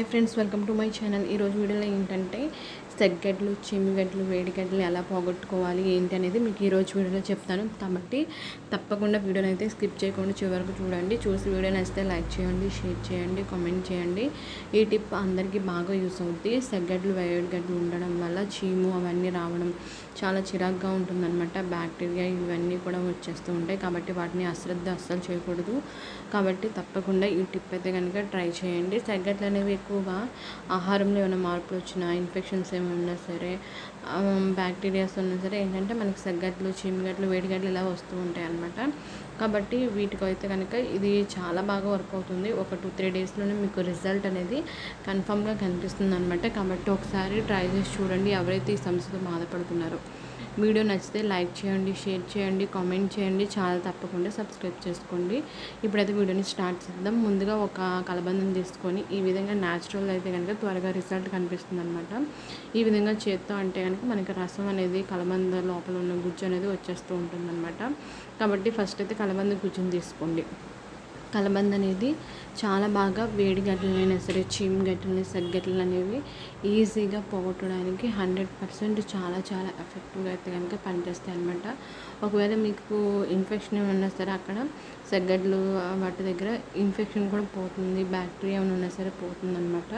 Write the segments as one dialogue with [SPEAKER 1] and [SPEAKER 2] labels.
[SPEAKER 1] Hi friends welcome to my channel. ఈరోజు వీడియోలో ఏంటంటే సెగ్గడ్లు చిమ్మిగడ్లు వేడిగడ్లు ఎలా పోగొట్టుకోవాలి ఏంటి అనేది మీకు ఈరోజు వీడియోలో చెప్తాను. కాబట్టి తప్పకుండా వీడియోని అయితే స్కిప్ చేయకుండా చివరకు చూడండి. చూసి వీడియో నచ్చితే లైక్ చేయండి షేర్ చేయండి కామెంట్ చేయండి. ఈ టిప్ అందరికీ బాగా యూస్ అవుతుంది సెగ్గడ్లు వేడిగడ్లు ఉండడం వల్ల చీము అవన్నీ రావడం చాలా చిరాగ్గా ఉంటుందన్నమాట. బ్యాక్టీరియా ఇవన్నీ కూడా వచ్చేస్తూ ఉంటాయి. కాబట్టి వాటిని అశ్రద్ధ అస్సలు చేయకూడదు. కాబట్టి తప్పకుండా ఈ టిప్ అయితే కనుక ట్రై చేయండి. సెగ్గట్లు అనేవి ఎక్కువగా ఆహారంలో ఏమైనా మార్పులు వచ్చినా ఇన్ఫెక్షన్స్ ఏమైనా ఉన్నా సరే బ్యాక్టీరియాస్ ఉన్నా సరే ఏంటంటే మనకి సగ్గట్లు చీమిగట్లు వేడిగడ్లు ఇలా వస్తూ ఉంటాయి అన్నమాట కాబట్టి వీటికి అయితే కనుక ఇది చాలా బాగా వర్క్ అవుతుంది. ఒక టూ త్రీ డేస్లోనే మీకు రిజల్ట్ అనేది కన్ఫామ్గా కనిపిస్తుంది అనమాట కాబట్టి ఒకసారి ట్రై చేసి చూడండి ఎవరైతే ఈ సమస్యతో బాధపడుతున్నారో. వీడియో నచ్చితే లైక్ చేయండి షేర్ చేయండి కామెంట్ చేయండి చాలా తప్పకుండా సబ్స్క్రైబ్ చేసుకోండి. ఇప్పుడైతే వీడియోని స్టార్ట్ చేద్దాం. ముందుగా ఒక కలబందం తీసుకొని ఈ విధంగా న్యాచురల్ అయితే కనుక త్వరగా రిజల్ట్ కనిపిస్తుంది అనమాట ఈ విధంగా చేత్తో అంటే కనుక మనకి రసం అనేది కలబంద లోపల ఉన్న గుజ్జు అనేది వచ్చేస్తూ ఉంటుంది కాబట్టి ఫస్ట్ అయితే కలబంద గుజ్జుని తీసుకోండి. కలబంద అనేది చాలా బాగా వేడి గడ్డలైనా సరే చీమ్ గడ్డలని సగ్గడ్డలు అనేవి ఈజీగా పోగొట్టడానికి హండ్రెడ్ పర్సెంట్ చాలా చాలా ఎఫెక్టివ్గా అయితే కనుక పనిచేస్తాయి అనమాట ఒకవేళ మీకు ఇన్ఫెక్షన్ ఏమైనా సరే అక్కడ సగ్గడ్లు వాటి దగ్గర ఇన్ఫెక్షన్ కూడా పోతుంది బ్యాక్టీరియా ఏమైనా ఉన్నా సరే పోతుంది అనమాట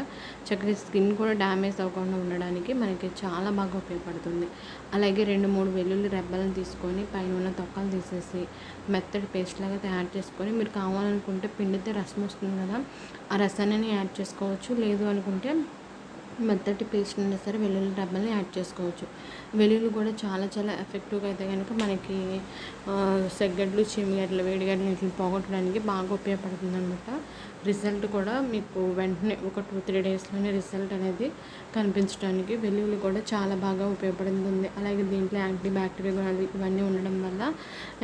[SPEAKER 1] చక్కగా స్కిన్ కూడా డ్యామేజ్ అవ్వకుండా ఉండడానికి మనకి చాలా బాగా ఉపయోగపడుతుంది. అలాగే రెండు మూడు వెల్లుల్లి రెబ్బలను తీసుకొని పైన ఉన్న తొక్కలు తీసేసి మెత్తడి పేస్ట్ లాగా తయారు చేసుకొని మీరు కావాలనుకుంటే పిండితే రసం వస్తుంది కదా ఆ రసాన్ని యాడ్ చేసుకోవచ్చు. లేదు అనుకుంటే మెత్తటి పేస్ట్ అయినా సరే వెల్లుల్లి డబ్బాని యాడ్ చేసుకోవచ్చు. వెల్లుల్లి కూడా చాలా చాలా ఎఫెక్టివ్గా అయితే కనుక మనకి సెగ్గడ్లు చిమిగడ్లు వేడిగడ్లు ఇట్లా పోగొట్టడానికి బాగా ఉపయోగపడుతుంది అనమాట రిజల్ట్ కూడా మీకు వెంటనే ఒక టూ త్రీ డేస్లోనే రిజల్ట్ అనేది కనిపించడానికి వెల్లుల్లి కూడా చాలా బాగా ఉపయోగపడుతుంది. అలాగే దీంట్లో యాంటీ బ్యాక్టీరియా గుణాలు ఇవన్నీ ఉండడం వల్ల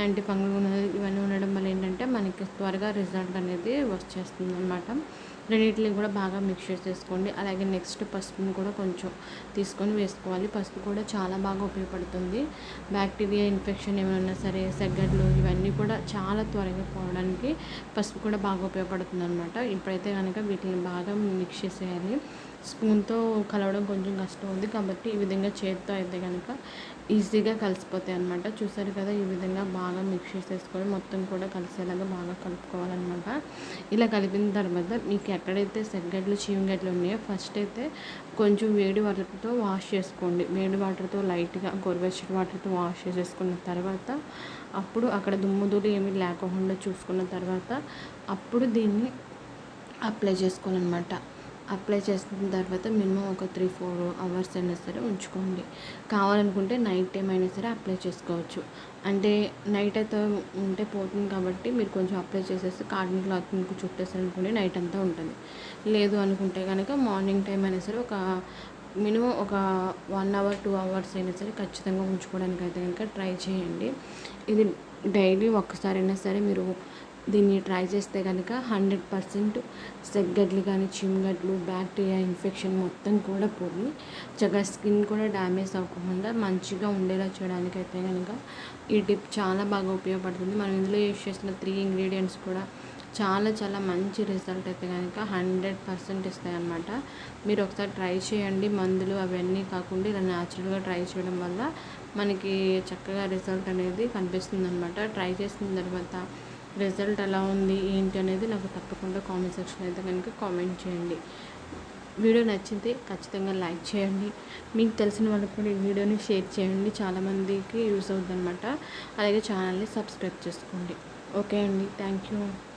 [SPEAKER 1] యాంటీ ఫంగల్ గుణాలు ఇవన్నీ ఉండడం వల్ల ఏంటంటే మనకి త్వరగా రిజల్ట్ అనేది వచ్చేస్తుంది అనమాట రెండింటిని కూడా బాగా మిక్స్ చేసేసుకోండి అలాగే నెక్స్ట్ పసుపుని కూడా కొంచెం తీసుకొని వేసుకోవాలి. పసుపు కూడా చాలా బాగా ఉపయోగపడుతుంది. బ్యాక్టీరియా ఇన్ఫెక్షన్ ఏమైనా సరే సెగ్గడ్లు ఇవన్నీ కూడా చాలా త్వరగా పోవడానికి పసుపు కూడా బాగా ఉపయోగపడుతుంది అనమాట ఇప్పుడైతే కనుక వీటిని బాగా మిక్స్ చేసేయాలి. స్పూన్తో కలవడం కొంచెం కష్టం ఉంది కాబట్టి ఈ విధంగా చేతితో అయితే కనుక ఈజీగా కలిసిపోతాయి అనమాట చూసారు కదా ఈ విధంగా బాగా మిక్స్ చేసేసుకొని మొత్తం కూడా కలిసేలాగా బాగా కలుపుకోవాలన్నమాట. ఇలా కలిపిన తర్వాత మీకు ఎక్కడైతే సెగ్గడ్లు చీమగడ్లు ఉన్నాయో ఫస్ట్ అయితే కొంచెం వేడి వాటర్తో వాష్ చేసుకోండి. వేడి వాటర్తో లైట్గా గోరువెచ్చటి వాటర్తో వాష్ చేసేసుకున్న తర్వాత అప్పుడు అక్కడ దుమ్ముదులు ఏమీ లేకుండా చూసుకున్న తర్వాత అప్పుడు దీన్ని అప్లై చేసుకోవాలన్నమాట. అప్లై చేసిన తర్వాత మినిమం ఒక త్రీ ఫోర్ అవర్స్ అయినా సరే ఉంచుకోండి. కావాలనుకుంటే నైట్ టైం అయినా సరే అప్లై చేసుకోవచ్చు. అంటే నైట్ అయితే ఉంటే పోతుంది కాబట్టి మీరు కొంచెం అప్లై చేసేసి కాటన్ క్లాత్ మీకు చుట్టేసారనుకోండి నైట్ అంతా ఉంటుంది. లేదు అనుకుంటే కనుక మార్నింగ్ టైం అయినా సరే ఒక మినిమం ఒక వన్ అవర్ టూ అవర్స్ అయినా సరే ఖచ్చితంగా ఉంచుకోవడానికి అయితే కనుక ట్రై చేయండి. ఇది డైలీ ఒక్కసారైనా సరే మీరు దీన్ని ట్రై చేస్తే కనుక హండ్రెడ్ పర్సెంట్ సెగ్గడ్లు కానీ చిమ్గడ్లు బ్యాక్టీరియా ఇన్ఫెక్షన్ మొత్తం కూడా పోయి చక్కగా స్కిన్ కూడా డ్యామేజ్ అవ్వకుండా మంచిగా ఉండేలా చేయడానికి అయితే కనుక ఈ టిప్ చాలా బాగా ఉపయోగపడుతుంది. మనం ఇందులో యూస్ చేసిన త్రీ ఇంగ్రీడియంట్స్ కూడా చాలా చాలా మంచి రిజల్ట్ అయితే కనుక హండ్రెడ్ పర్సెంట్ ఇస్తాయి అన్నమాట మీరు ఒకసారి ట్రై చేయండి. మందులు అవన్నీ కాకుండా ఇలా న్యాచురల్గా ట్రై చేయడం వల్ల మనకి చక్కగా రిజల్ట్ అనేది కనిపిస్తుంది అనమాట ట్రై చేసిన తర్వాత రిజల్ట్ ఎలా ఉంది ఏంటి అనేది నాకు తప్పకుండా కామెంట్ సెక్షన్ అయితే కనుక కామెంట్ చేయండి. వీడియో నచ్చితే ఖచ్చితంగా లైక్ చేయండి. మీకు తెలిసిన వాళ్ళకి కూడా ఈ వీడియోని షేర్ చేయండి. చాలామందికి యూస్ అవుతుంది అనమాట అలాగే ఛానల్ని సబ్స్క్రైబ్ చేసుకోండి. ఓకే అండి. Thank you.